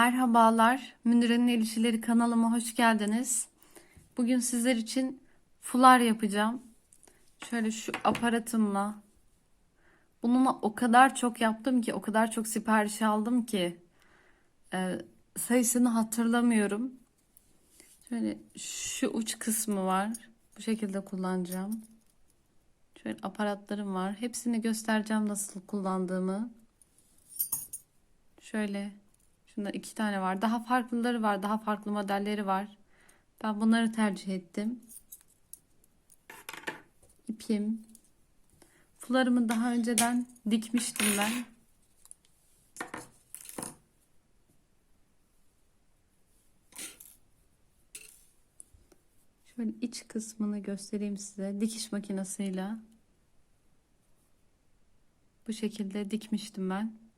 Merhabalar, Münir'in El kanalıma hoş geldiniz. Bugün sizler için fular yapacağım. Şöyle şu aparatımla. Bununla o kadar çok yaptım ki, o kadar çok sipariş aldım ki e, sayısını hatırlamıyorum. Şöyle şu uç kısmı var. Bu şekilde kullanacağım. Şöyle aparatlarım var. Hepsini göstereceğim nasıl kullandığımı. Şöyle Şunda iki tane var. Daha farklıları var. Daha farklı modelleri var. Ben bunları tercih ettim. İpim. Fularımı daha önceden dikmiştim ben. Şöyle iç kısmını göstereyim size. Dikiş makinesiyle. Bu şekilde dikmiştim ben.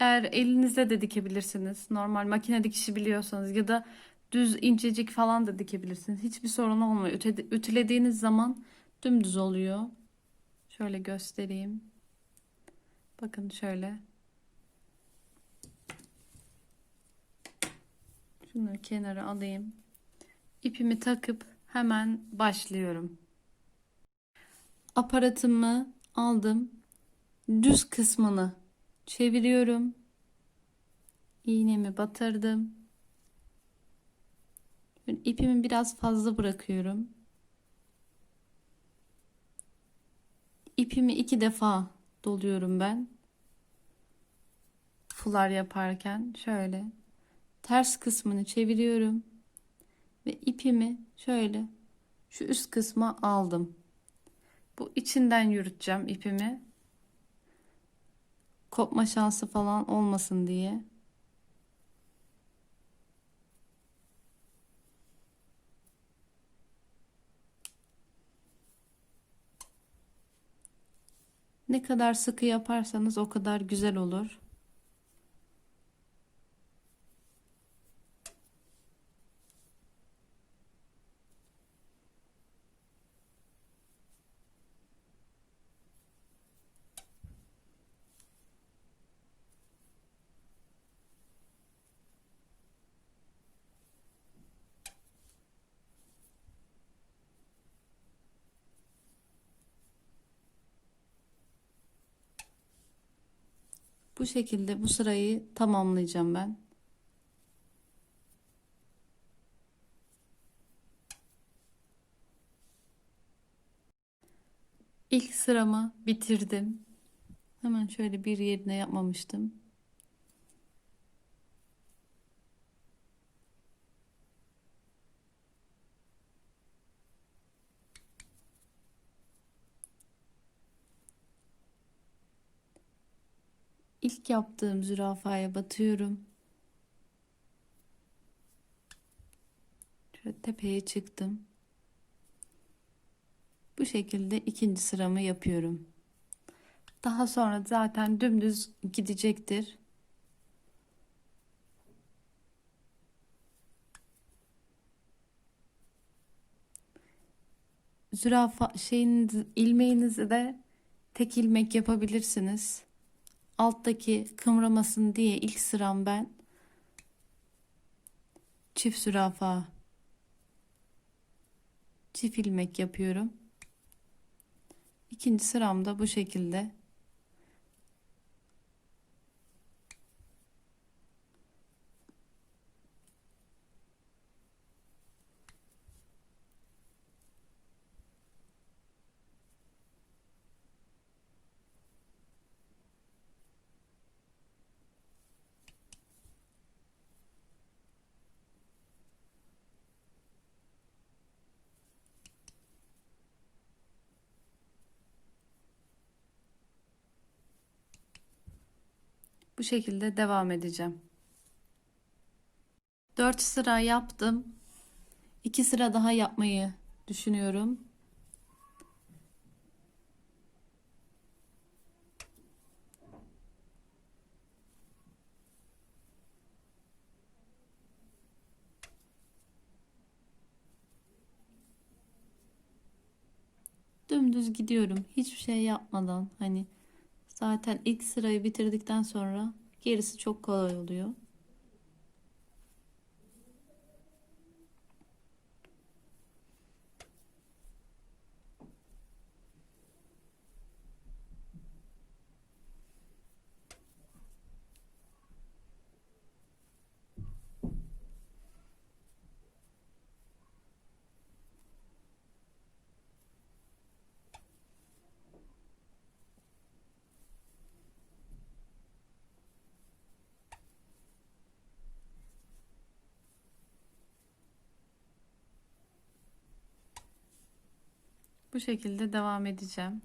Eğer elinizde de dikebilirsiniz. Normal makine dikişi biliyorsanız ya da düz incecik falan da dikebilirsiniz. Hiçbir sorun olmuyor. Öte, ütülediğiniz zaman dümdüz oluyor. Şöyle göstereyim. Bakın şöyle. Şunu kenara alayım. İpimi takıp hemen başlıyorum. Aparatımı aldım. Düz kısmını çeviriyorum. İğnemi batırdım. İpimi biraz fazla bırakıyorum. İpimi iki defa doluyorum ben. Fular yaparken şöyle ters kısmını çeviriyorum ve ipimi şöyle şu üst kısma aldım. Bu içinden yürüteceğim ipimi kopma şansı falan olmasın diye. Ne kadar sıkı yaparsanız o kadar güzel olur. Bu şekilde bu sırayı tamamlayacağım ben. İlk sıramı bitirdim. Hemen şöyle bir yerine yapmamıştım. İlk yaptığım zürafaya batıyorum. Şöyle tepeye çıktım. Bu şekilde ikinci sıramı yapıyorum. Daha sonra zaten dümdüz gidecektir. Zürafa şeyin ilmeğinizi de tek ilmek yapabilirsiniz alttaki kımramasın diye ilk sıram ben. Çift zürafa. Çift ilmek yapıyorum. İkinci sıramda bu şekilde Bu şekilde devam edeceğim. 4 sıra yaptım. 2 sıra daha yapmayı düşünüyorum. Dümdüz gidiyorum. Hiçbir şey yapmadan hani Zaten ilk sırayı bitirdikten sonra gerisi çok kolay oluyor. Bu şekilde devam edeceğim.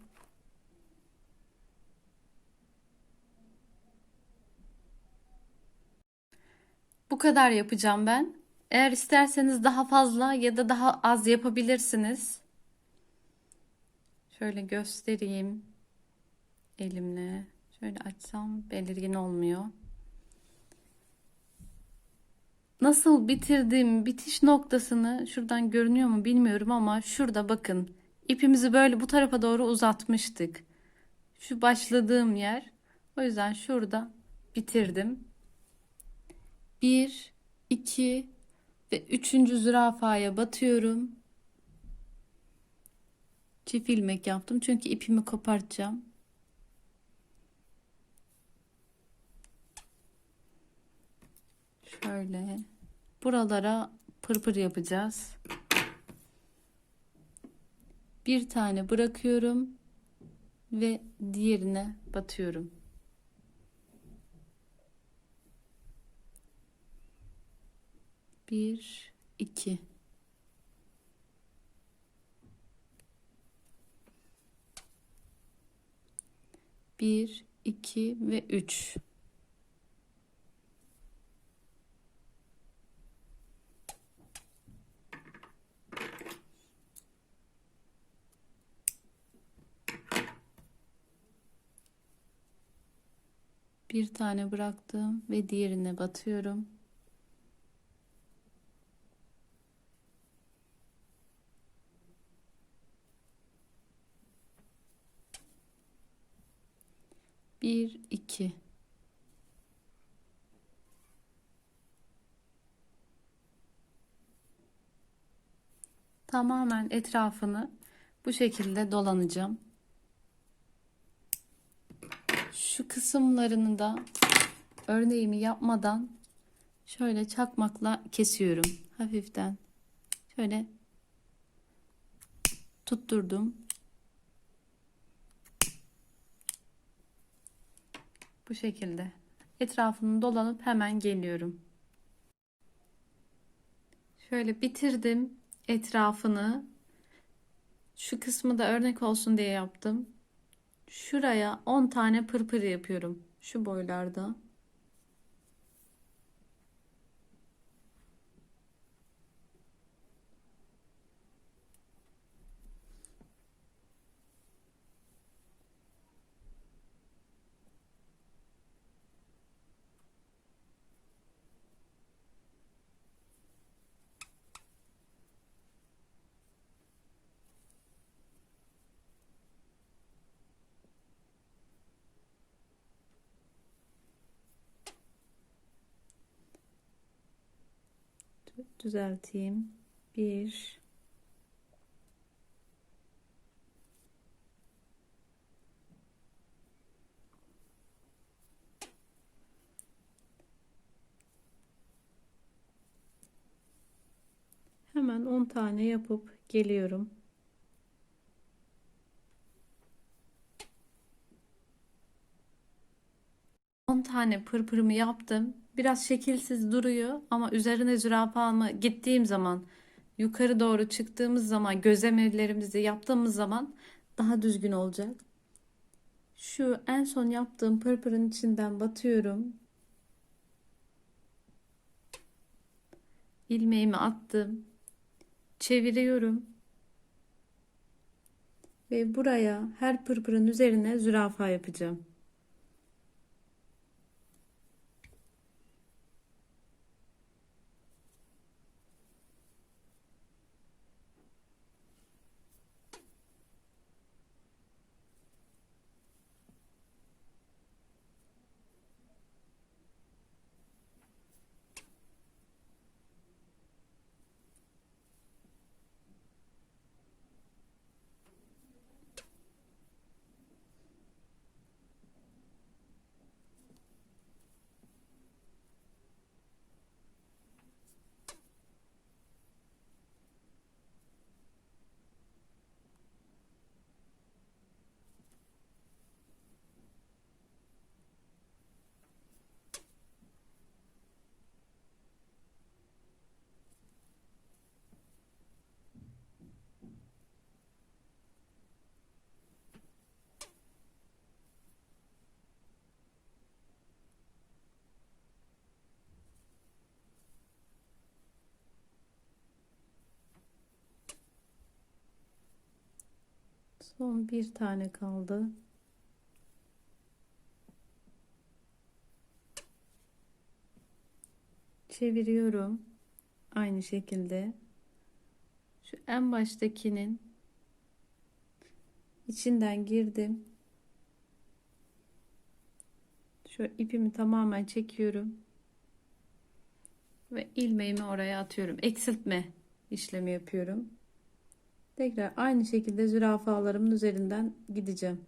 Bu kadar yapacağım ben. Eğer isterseniz daha fazla ya da daha az yapabilirsiniz. Şöyle göstereyim elimle. Şöyle açsam belirgin olmuyor. Nasıl bitirdiğim bitiş noktasını şuradan görünüyor mu bilmiyorum ama şurada bakın. İpimizi böyle bu tarafa doğru uzatmıştık. Şu başladığım yer. O yüzden şurada bitirdim. 1 2 ve 3. zürafaya batıyorum. Çift ilmek yaptım çünkü ipimi kopartacağım. Şöyle buralara pırpır yapacağız. Bir tane bırakıyorum ve diğerine batıyorum. Bir, iki. Bir, iki ve üç. Bir tane bıraktım ve diğerine batıyorum. Bir, iki. Tamamen etrafını bu şekilde dolanacağım. Şu kısımlarını da örneğimi yapmadan şöyle çakmakla kesiyorum. Hafiften. Şöyle tutturdum. Bu şekilde. Etrafını dolanıp hemen geliyorum. Şöyle bitirdim etrafını. Şu kısmı da örnek olsun diye yaptım. Şuraya 10 tane pırpır yapıyorum. Şu boylarda. Düzelteyim. Bir Hemen 10 tane yapıp geliyorum. Tane pırpırımı yaptım. Biraz şekilsiz duruyor ama üzerine zürafamı gittiğim zaman yukarı doğru çıktığımız zaman gözemelerimizi yaptığımız zaman daha düzgün olacak. Şu en son yaptığım pırpırın içinden batıyorum. ilmeğimi attım. Çeviriyorum. Ve buraya her pırpırın üzerine zürafa yapacağım. Son bir tane kaldı. Çeviriyorum. Aynı şekilde. Şu en baştakinin içinden girdim. Şu ipimi tamamen çekiyorum. Ve ilmeğimi oraya atıyorum. Eksiltme işlemi yapıyorum. Tekrar aynı şekilde zürafalarımın üzerinden gideceğim.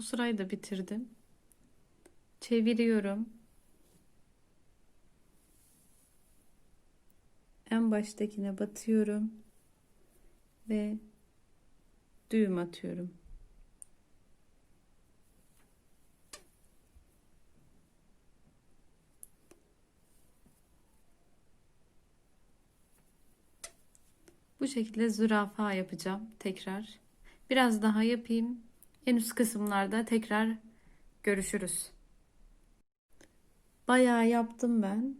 Bu sırayı da bitirdim. Çeviriyorum. En baştakine batıyorum ve düğüm atıyorum. Bu şekilde zürafa yapacağım tekrar. Biraz daha yapayım. En üst kısımlarda tekrar görüşürüz. Bayağı yaptım ben.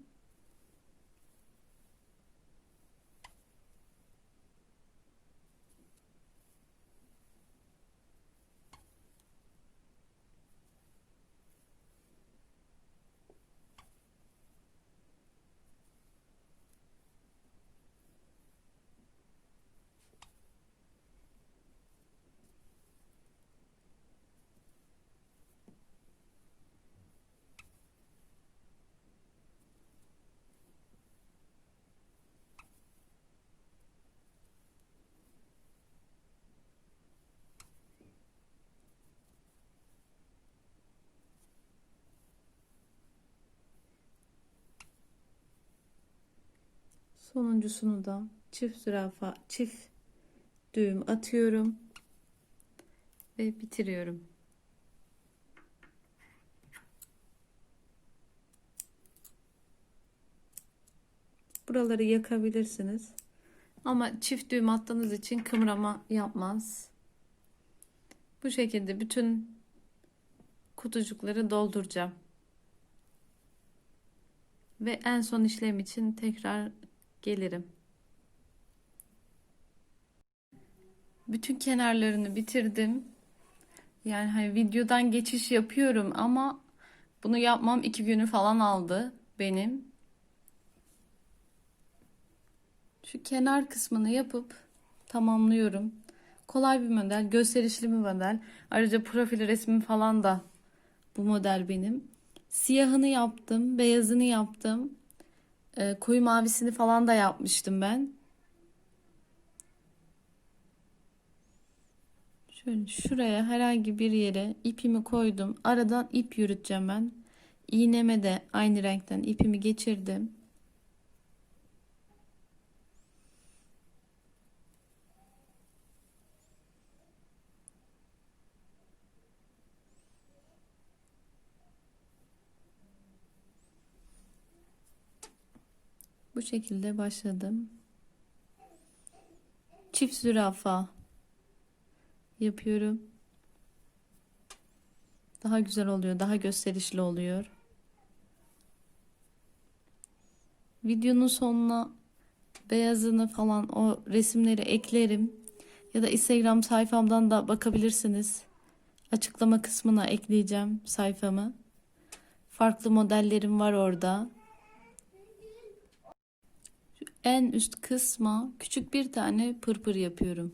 Sonuncusunu da çift zürafa, çift düğüm atıyorum ve bitiriyorum. Buraları yakabilirsiniz. Ama çift düğüm attığınız için kımrama yapmaz. Bu şekilde bütün kutucukları dolduracağım. Ve en son işlem için tekrar gelirim. Bütün kenarlarını bitirdim. Yani hani videodan geçiş yapıyorum ama bunu yapmam iki günü falan aldı benim. Şu kenar kısmını yapıp tamamlıyorum. Kolay bir model, gösterişli bir model. Ayrıca profil resmi falan da bu model benim. Siyahını yaptım, beyazını yaptım. E, koyu mavisini falan da yapmıştım ben. Şöyle şuraya herhangi bir yere ipimi koydum. Aradan ip yürüteceğim ben. İğneme de aynı renkten ipimi geçirdim. Bu şekilde başladım. Çift zürafa yapıyorum. Daha güzel oluyor, daha gösterişli oluyor. Videonun sonuna beyazını falan o resimleri eklerim. Ya da Instagram sayfamdan da bakabilirsiniz. Açıklama kısmına ekleyeceğim sayfamı. Farklı modellerim var orada en üst kısma küçük bir tane pırpır yapıyorum.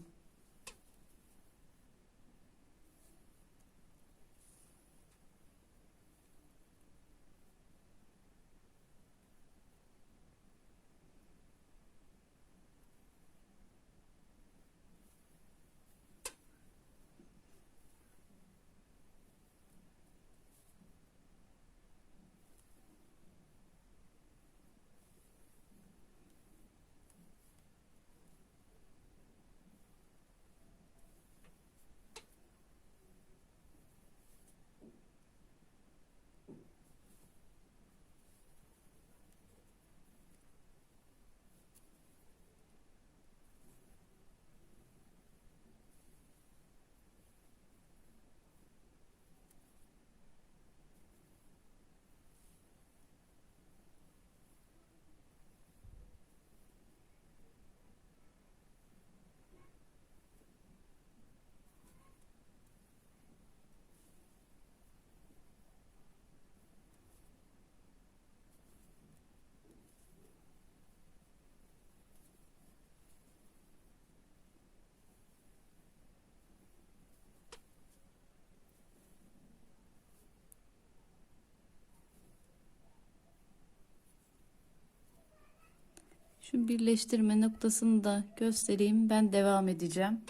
Şu birleştirme noktasını da göstereyim. Ben devam edeceğim.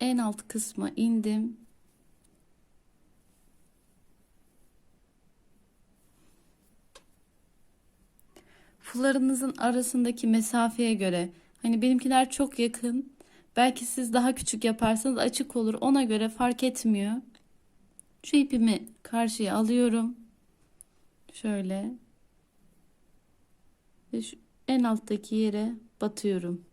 En alt kısma indim. Fularınızın arasındaki mesafeye göre hani benimkiler çok yakın. Belki siz daha küçük yaparsanız açık olur. Ona göre fark etmiyor. Şu ipimi karşıya alıyorum. Şöyle. Ve şu en alttaki yere batıyorum.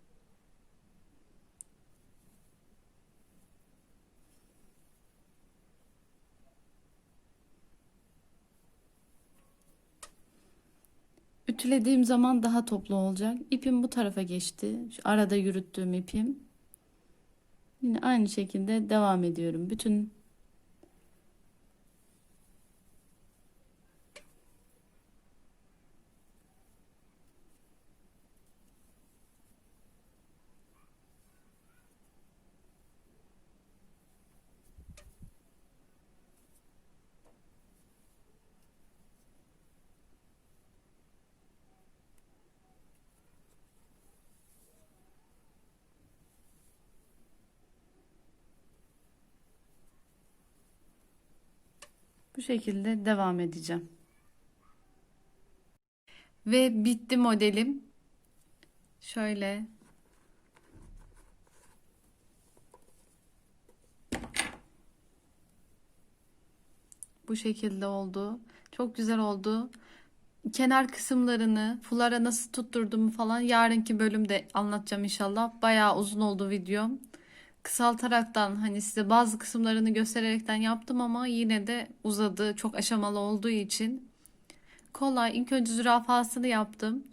Ütülediğim zaman daha toplu olacak. İpim bu tarafa geçti. Şu arada yürüttüğüm ipim. Yine aynı şekilde devam ediyorum. Bütün Bu şekilde devam edeceğim. Ve bitti modelim. Şöyle. Bu şekilde oldu. Çok güzel oldu. Kenar kısımlarını, fulara nasıl tutturduğumu falan yarınki bölümde anlatacağım inşallah. Bayağı uzun oldu videom kısaltaraktan hani size bazı kısımlarını göstererekten yaptım ama yine de uzadı. Çok aşamalı olduğu için kolay. İlk önce zürafasını yaptım.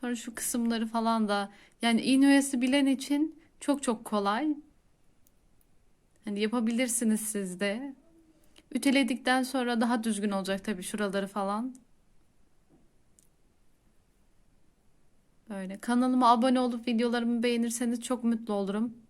Sonra şu kısımları falan da yani iğne bilen için çok çok kolay. Hani yapabilirsiniz siz de. Ütüledikten sonra daha düzgün olacak tabii şuraları falan. Böyle kanalıma abone olup videolarımı beğenirseniz çok mutlu olurum.